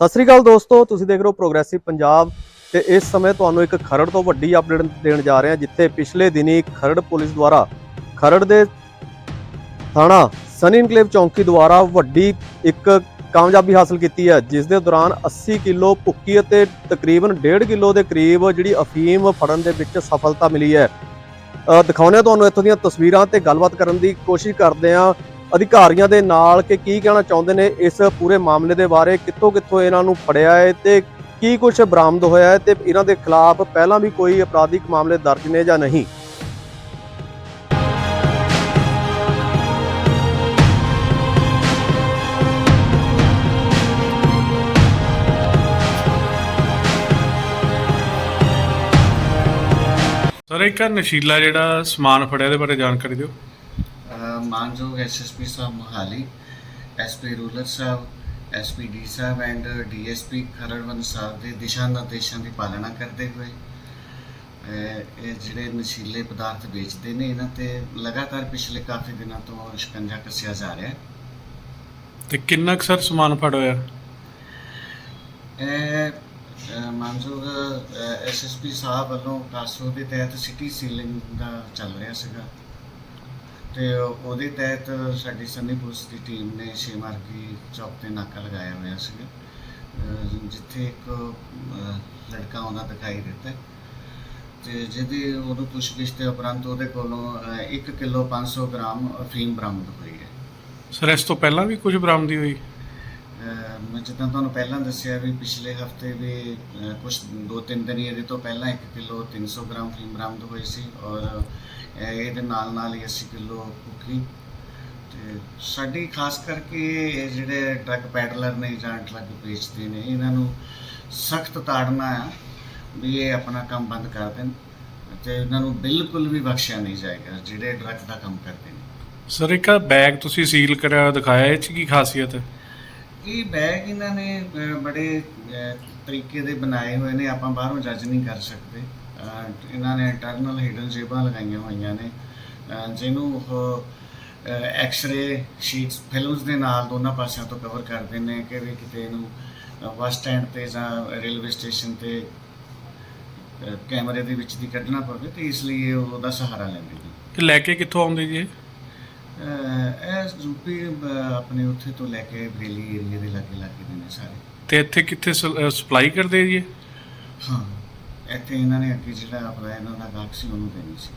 ਸਤਿ ਸ੍ਰੀ ਅਕਾਲ ਦੋਸਤੋ, ਤੁਸੀਂ ਦੇਖ ਰਹੇ ਹੋ ਪ੍ਰੋਗਰੈਸਿਵ ਪੰਜਾਬ ਤੇ ਇਸ ਸਮੇਂ ਤੁਹਾਨੂੰ ਇੱਕ ਖਰੜ ਤੋਂ ਵੱਡੀ ਅਪਡੇਟ ਦੇਣ ਜਾ ਰਹੇ ਹਾਂ, ਜਿੱਥੇ ਪਿਛਲੇ ਦਿਨੀ ਖਰੜ ਪੁਲਿਸ ਦੁਆਰਾ ਖਰੜ ਦੇ ਥਾਣਾ ਸਨੀ ਇਨਕਲੇਵ ਚੌਂਕੀ ਦੁਆਰਾ ਵੱਡੀ ਇੱਕ ਕਾਮਯਾਬੀ ਹਾਸਲ ਕੀਤੀ ਹੈ, ਜਿਸ ਦੇ ਦੌਰਾਨ 80 ਕਿਲੋ ਭੁੱਕੀ ਅਤੇ ਤਕਰੀਬਨ 1.5 ਕਿਲੋ ਦੇ ਕਰੀਬ ਜਿਹੜੀ ਅਫੀਮ ਫੜਨ ਦੇ ਵਿੱਚ ਸਫਲਤਾ ਮਿਲੀ ਹੈ। ਦਿਖਾਉਂਦੇ ਹਾਂ ਤੁਹਾਨੂੰ ਇੱਥੋਂ ਦੀਆਂ ਤਸਵੀਰਾਂ ਤੇ ਗੱਲਬਾਤ ਕਰਨ ਦੀ ਕੋਸ਼ਿਸ਼ ਕਰਦੇ ਹਾਂ। ਅਧਿਕਾਰੀਆਂ ਦੇ ਨਾਲ ਕਿ ਕੀ ਕਹਿਣਾ ਚਾਹੁੰਦੇ ਨੇ ਇਸ ਪੂਰੇ ਮਾਮਲੇ ਦੇ ਬਾਰੇ? ਕਿੱਥੋਂ ਕਿੱਥੋਂ ਇਹਨਾਂ ਨੂੰ ਫੜਿਆ ਹੈ ਤੇ ਕੀ ਕੁਝ ਬਰਾਮਦ ਹੋਇਆ ਹੈ ਤੇ ਇਹਨਾਂ ਦੇ ਖਿਲਾਫ ਪਹਿਲਾਂ ਵੀ ਕੋਈ ਅਪਰਾਧਿਕ ਮਾਮਲੇ ਦਰਜ ਨੇ ਜਾਂ ਨਹੀਂ? ਸਰ, ਇੱਕ ਨਸ਼ੀਲਾ ਜਿਹੜਾ ਸਮਾਨ ਫੜਿਆ ਇਹਦੇ ਬਾਰੇ ਜਾਣਕਾਰੀ ਦਿਓ। ਮਾਨਯੋਗ ਐਸਐਸਪੀ ਸਾਹਿਬ ਮੋਹਾਲੀ ਐਸਪੀ ਰੂਲਰ ਸਾਹਿਬ ਐਸਪੀਡੀ ਸਾਹਿਬ ਐਂਡ ਡੀਐਸਪੀ ਖਰੜਵੰਦ ਸਾਹਿਬ ਦੇ ਦਿਸ਼ਾ ਨਿਰਦੇਸ਼ਾਂ ਦੀ ਪਾਲਣਾ ਕਰਦੇ ਹੋਏ ਇਹ ਜਿਹੜੇ ਨਸ਼ੀਲੇ ਪਦਾਰਥ ਵੇਚਦੇ ਨੇ ਇਹਨਾਂ ਤੇ ਲਗਾਤਾਰ ਪਿਛਲੇ ਕਾਫੀ ਦਿਨਾਂ ਤੋਂ ਸ਼ਿਕੰਜਾ ਕੱਸਿਆ ਜਾ ਰਿਹਾ ਹੈ। ਤੇ ਕਿੰਨਾ ਕੁ ਸਰ ਸਮਾਨ ਫੜ ਹੋਇਆ? ਇਹ ਮਾਨਯੋਗ ਐਸਐਸਪੀ ਸਾਹਿਬ ਵੱਲੋਂ ਕਾਸੋ ਦੇ ਤਹਿਤ ਸਿਟੀ ਸੀਲਿੰਗ ਦਾ ਚੱਲ ਰਿਹਾ ਸੀਗਾ। ਤੇ ਉਹਦੇ ਤਹਿਤ ਸਾਡੀ ਸੰਨੀ ਪੁਲਿਸ ਦੀ ਟੀਮ ਨੇ ਛੇ ਮਾਰਗੀ ਚੌਕ ਤੇ ਨਾਕਾ ਲਗਾਇਆ ਹੋਇਆ ਸੀ ਜਿੱਥੇ ਇੱਕ ਲੜਕਾ ਆਉਂਦਾ ਦਿਖਾਈ ਦਿੱਤਾ। ਤੇ ਜਿਹਦੀ ਉਹਨੂੰ ਪੁੱਛਗਿੱਛ ਤੇ ਉਪਰੰਤ ਉਹਦੇ ਕੋਲੋਂ 1 ਕਿਲੋ 500 ਗ੍ਰਾਮ ਅਫੀਮ ਬਰਾਮਦ ਹੋਈ ਹੈ। ਸਰ, ਇਸ ਤੋਂ ਪਹਿਲਾਂ ਵੀ ਕੁਝ ਬਰਾਮਦੀ ਹੋਈ? ਜਿੱਦਾਂ ਤੁਹਾਨੂੰ ਪਹਿਲਾਂ ਦੱਸਿਆ ਵੀ ਪਿਛਲੇ ਹਫ਼ਤੇ ਵੀ, ਅਹ ਕੁਛ ਦੋ ਤਿੰਨ ਦਿਨ ਇਹਦੇ ਤੋਂ ਪਹਿਲਾਂ 1 ਕਿਲੋ 300 ਗ੍ਰਾਮ ਫੀਮ ਬਰਾਮਦ ਹੋਈ ਸੀ ਔਰ ਇਹਦੇ ਨਾਲ ਨਾਲ ਹੀ 80 ਕਿਲੋ ਕੁਕੀ ਤੇ ਸਾਡੀ ਖਾਸ ਕਰਕੇ ਇਹ ਜਿਹੜੇ ਡਰੱਗ ਪੈਡਲਰ ਨੇ ਜਾਂ ਡਰੱਗ ਵੇਚਦੇ ਨੇ, ਇਹਨਾਂ ਨੂੰ ਸਖਤ ਤਾੜਨਾ ਆ ਵੀ ਇਹ ਆਪਣਾ ਕੰਮ ਬੰਦ ਕਰ ਦੇਣ ਤੇ ਇਹਨਾਂ ਨੂੰ ਬਿਲਕੁਲ ਵੀ ਬਖਸ਼ਿਆ ਨਹੀਂ ਜਾਏਗਾ, ਜਿਹੜੇ ਡਰੱਗ ਦਾ ਕੰਮ ਕਰਦੇ ਨੇ। ਸਰ, ਇੱਕ ਬੈਗ ਤੁਸੀਂ ਸੀਲ ਕਰਿਆ ਦਿਖਾਇਆ, ਇਹ ਚ ਕੀ ਖਾਸੀਅਤ ਹੈ? ਇਹ ਬੈਗ ਇਹਨਾਂ ਨੇ ਅਹ, ਬੜੇ ਅਹ, ਤਰੀਕੇ ਦੇ ਬਣਾਏ ਹੋਏ ਨੇ ਆਪਾਂ ਬਾਹਰੋਂ ਜੱਜ ਨਹੀਂ ਕਰ ਸਕਦੇ ਅਹ, ਇਹਨਾਂ ਨੇ ਇੰਟਰਨਲ ਹਿਡਨ ਜੇਬਾਂ ਲਗਾਈਆਂ ਹੋਈਆਂ ਨੇ ਅਹ, ਜਿਹਨੂੰ ਉਹ ਐਕਸ-ਰੇ ਸ਼ੀਟਸ ਫਿਲਮਸ ਦੇ ਨਾਲ ਦੋਨਾਂ ਪਾਸਿਆਂ ਤੋਂ ਕਵਰ ਕਰਦੇ ਨੇ ਕਿ ਵੀ ਕਿਤੇ ਇਹਨੂੰ ਬੱਸ ਸਟੈਂਡ ਤੇ ਜਾਂ ਰੇਲਵੇ ਸਟੇਸ਼ਨ ਤੇ ਅਹ, ਕੈਮਰੇ ਦੇ ਵਿੱਚ ਦੀ ਕੱਢਣਾ ਪਵੇ ਤੇ ਇਸ ਲਈ ਇਹ ਉਹਦਾ ਸਹਾਰਾ ਲੈਂਦੇ ਨੇ ਕਿ ਲੈ ਕੇ ਕਿੱਥੋਂ ਆਉਂਦੇ ਜੀ ਇਹ? ਇਹ ਯੂਪੀ ਆਪਣੇ ਉੱਥੇ ਤੋਂ ਲੈ ਕੇ ਬਰੇਲੀ ਏਰੀਆ ਦੇ ਲਾਗੇ ਲਾਗੇ ਦੇ ਨੇ ਸਾਰੇ। ਤੇ ਇੱਥੇ ਕਿੱਥੇ ਸਪਲਾਈ ਕਰਦੇ ਜੀ? ਹਾਂ। ਇੱਥੇ ਇਹਨਾਂ ਨੇ ਅੱਗੇ ਜਿਹੜਾ ਆਪਣਾ ਇਹਨਾਂ ਦਾ ਗਾਹਕ ਸੀ ਉਹਨੂੰ ਦੇਣੀ ਸੀ।